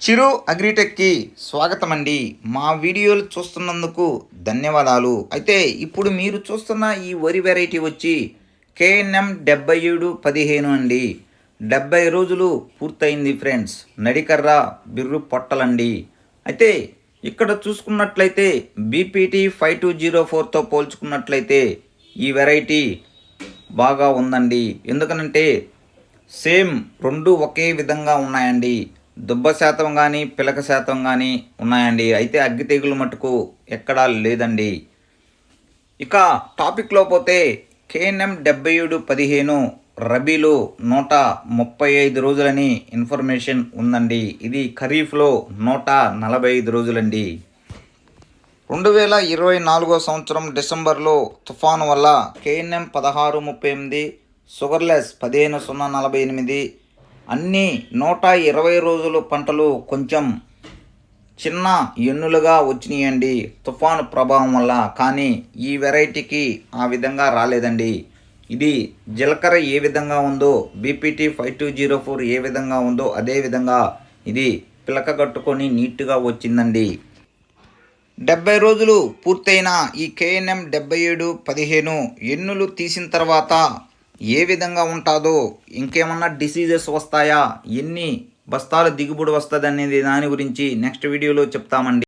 చిరు అగ్రిటెక్కి స్వాగతం అండి మా వీడియోలు చూస్తున్నందుకు ధన్యవాదాలు. అయితే ఇప్పుడు మీరు చూస్తున్న ఈ వరి వెరైటీ వచ్చి కేఎన్ఎం డెబ్బై ఏడు పదిహేను అండి. డెబ్బై రోజులు పూర్తయింది ఫ్రెండ్స్ నడికర్ర బిర్రు పొట్టలండి. అయితే ఇక్కడ చూసుకున్నట్లయితే బీపీటీ ఫైవ్ టూ జీరో ఫోర్తో పోల్చుకున్నట్లయితే ఈ వెరైటీ బాగా ఉందండి. ఎందుకనంటే సేమ్ రెండు ఒకే విధంగా ఉన్నాయండి. దుబ్బ శాతం కానీ పిలక శాతం కానీ ఉన్నాయండి. అయితే అగ్గి తెగులు మటుకు ఎక్కడా లేదండి. ఇక టాపిక్లో పోతే కేఎన్ఎం డెబ్బై ఏడు పదిహేను రబీలో నూట ముప్పై ఐదు రోజులని ఇన్ఫర్మేషన్ ఉందండి. ఇది ఖరీఫ్లో నూట నలభై ఐదు రోజులండి. రెండు వేల ఇరవై నాలుగో సంవత్సరం డిసెంబర్లో తుఫాను వల్ల కేఎన్ఎం పదహారు ముప్పై ఎనిమిది షుగర్లెస్ పదిహేను సున్నా నలభై ఎనిమిది అన్నీ నూట ఇరవై రోజులు పంటలు కొంచెం చిన్న ఎన్నులుగా వచ్చినాయండి. తుఫాను ప్రభావం వల్ల. కానీ ఈ వెరైటీకి ఆ విధంగా రాలేదండి. ఇది జీలకర్ర ఏ విధంగా ఉందో BPT five two zero four ఏ విధంగా ఉందో అదే విధంగా ఇది పిలక కట్టుకొని నీట్గా వచ్చిందండి. డెబ్బై రోజులు పూర్తయిన ఈ కేఎన్ఎం డెబ్బై ఏడు పదిహేను ఎన్నులు తీసిన తర్వాత ఏ విధంగా ఉంటుందో ఇంకేమన్నా డిసీజెస్ వస్తాయా? ఎన్ని బస్తాలు దిగుబడి వస్తుంది అనేది దాని గురించి నెక్స్ట్ వీడియోలో చెప్తామండి.